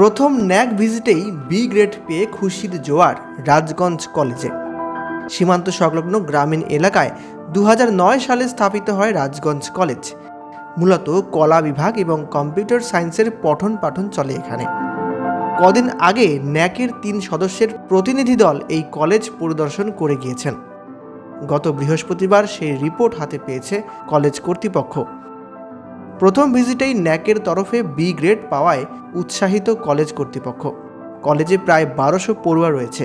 প্রথম ন্যাক ভিজিটেই B grade পেয়ে খুশির জোয়ার রাজগঞ্জ কলেজে। সীমান্ত সংলগ্ন গ্রামীণ এলাকায় দু হাজার নয় সালে স্থাপিত হয় রাজগঞ্জ কলেজ। মূলত কলা বিভাগ এবং কম্পিউটার সায়েন্সের পঠন পাঠন চলে এখানে। কদিন আগে ন্যাকের তিন সদস্যের প্রতিনিধি দল এই কলেজ পরিদর্শন করে গিয়েছেন। গত বৃহস্পতিবার সেই রিপোর্ট হাতে পেয়েছে কলেজ কর্তৃপক্ষ। প্রথম ভিজিটেই ন্যাকের তরফে বি গ্রেড পাওয়ায় উৎসাহিত কলেজ কর্তৃপক্ষ। কলেজে প্রায় বারোশো পড়ুয়া রয়েছে।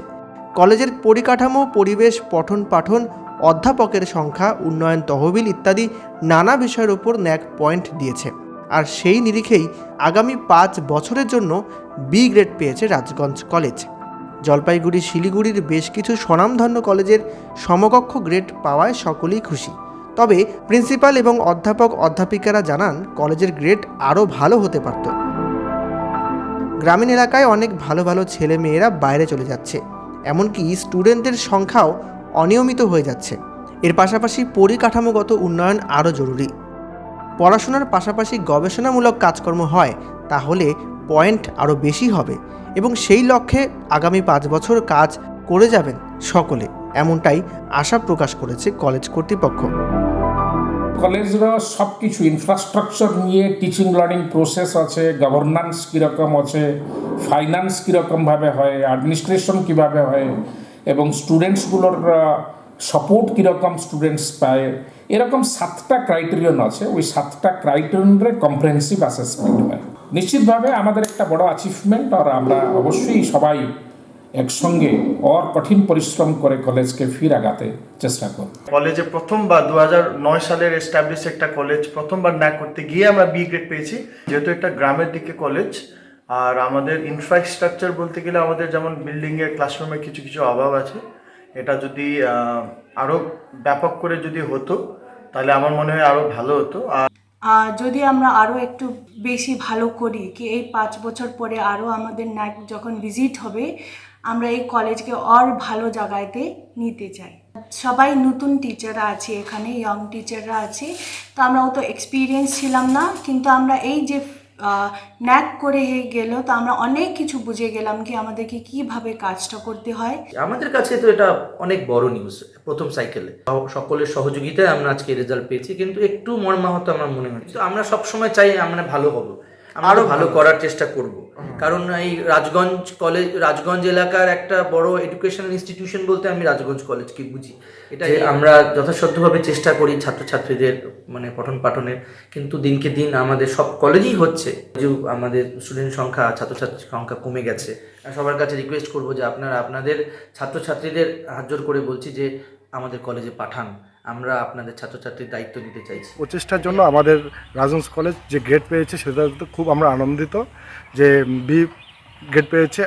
কলেজের পরিকাঠামো, পরিবেশ, পঠন পাঠন, অধ্যাপকের সংখ্যা, উন্নয়ন তহবিল ইত্যাদি নানা বিষয়ের ওপর ন্যাক পয়েন্ট দিয়েছে। আর সেই নিরিখেই আগামী পাঁচ বছরের জন্য বি গ্রেড পেয়েছে রাজগঞ্জ কলেজ। জলপাইগুড়ি, শিলিগুড়ির বেশ কিছু স্বনামধন্য কলেজের সমকক্ষ গ্রেড পাওয়ায় সকলেই খুশি। তবে প্রিন্সিপাল এবং অধ্যাপক অধ্যাপিকারা জানান, কলেজের গ্রেড আরও ভালো হতে পারত। গ্রামীণ এলাকায় অনেক ভালো ভালো ছেলে মেয়েরা বাইরে চলে যাচ্ছে, এমনকি স্টুডেন্টদের সংখ্যাও অনিয়মিত হয়ে যাচ্ছে। এর পাশাপাশি পরিকাঠামোগত উন্নয়ন আরও জরুরি। পড়াশোনার পাশাপাশি গবেষণামূলক কাজকর্ম হয়, তাহলে পয়েন্ট আরও বেশি হবে এবং সেই লক্ষ্যে আগামী পাঁচ বছর কাজ করে যাবেন সকলে, এমনটাই আশা প্রকাশ করেছে কলেজ কর্তৃপক্ষ। কলেজର সব কিছু ইনফ্রাস্ট্রাকচার নিয়ে টিচিং লার্নিং প্রসেস আছে গভর্নান্স কীরকম আছে ফাইন্যান্স কীরকমভাবে হয় অ্যাডমিনিস্ট্রেশন কীভাবে হয়, এবং স্টুডেন্টসগুলোর সাপোর্ট কীরকম স্টুডেন্টস পায়, এরকম সাতটা ক্রাইটেরিয়ন আছে, ওই সাতটা ক্রাইটেরিয়নরে কম্প্রেহেন্সিভ অ্যাসেসমেন্ট হয়। নিশ্চিতভাবে আমাদের একটা বড় অ্যাচিভমেন্ট আর আমরা অবশ্যই সবাই একসঙ্গে অর কঠিন পরিশ্রম করে কলেজকে ফির আগাতে চেষ্টা করব। কলেজে প্রথমবার দু নয় সালের এস্টাবলিশ একটা কলেজ প্রথমবার ন্যাক করতে গিয়ে আমরা বি গ্রেড পেয়েছি। যেহেতু একটা গ্রামের দিকে কলেজ আর আমাদের ইনফ্রাস্ট্রাকচার বলতে গেলে আমাদের যেমন বিল্ডিংয়ের ক্লাসরুমের কিছু কিছু অভাব আছে। এটা যদি আরও ব্যাপক করে যদি হতো তাহলে আমার মনে হয় আরও ভালো হতো। আর আর যদি আমরা আরও একটু বেশি ভালো করি কি এই পাঁচ বছর পরে আরও আমাদের ন্যাক যখন ভিজিট হবে আমরা এই কলেজকে আর ভালো জায়গাতে নিতে চাই। সবাই নতুন টিচাররা আছে এখানে ইয়ং টিচাররা আছে। তো আমরা অত এক্সপিরিয়েন্স ছিলাম না, কিন্তু আমরা এই যে ন্যাক করে গেল, তো আমরা অনেক কিছু বুঝে গেলাম কি আমাদেরকে কীভাবে কাজটা করতে হয়। আমাদের কাছে তো এটা অনেক বড় নিউজ প্রথম সাইকেলে সকলের সহযোগিতায় আমরা আজকে রেজাল্ট পেয়েছি, কিন্তু একটু মর্মাহত আমার মনে হচ্ছে। আমরা সব সময় চাই আমরা ভালো হব। আরও ভালো করার চেষ্টা করব। কারণ এই রাজগঞ্জ কলেজ রাজগঞ্জ এলাকার একটা বড় এডুকেশনাল ইনস্টিটিউশন বলতে আমি রাজগঞ্জ কলেজকে বুঝি। এটা আমরা যথাসাধ্যভাবে চেষ্টা করি ছাত্রছাত্রীদের মানে পঠন পাঠনের কিন্তু দিনকে দিন আমাদের সব কলেজেই হচ্ছে। যে আমাদের স্টুডেন্ট সংখ্যা ছাত্রছাত্রীর সংখ্যা কমে গেছে। সবার কাছে রিকোয়েস্ট করব যে আপনারা আপনাদের ছাত্রছাত্রীদের হাত জোর করে বলছি যে আমাদের কলেজে পাঠান। আমরা আপনাদের ছাত্রছাত্রীর দায়িত্ব নিতে চাইছি। প্রচেষ্টার জন্য আমাদের রাজন্স কলেজ যে গ্রেড পেয়েছে সেটা তো খুব আমরা আনন্দিত যে বি গ্রেড পেয়েছে।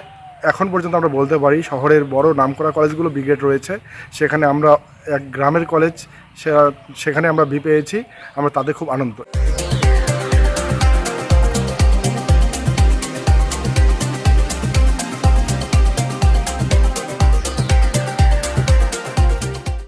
এখন পর্যন্ত আমরা বলতে পারি শহরের বড় নামকরা কলেজগুলো বি গ্রেড রয়েছে। সেখানে আমরা এক গ্রামের কলেজ সেখানে আমরা বি পেয়েছি। আমরা তাদের খুব আনন্দ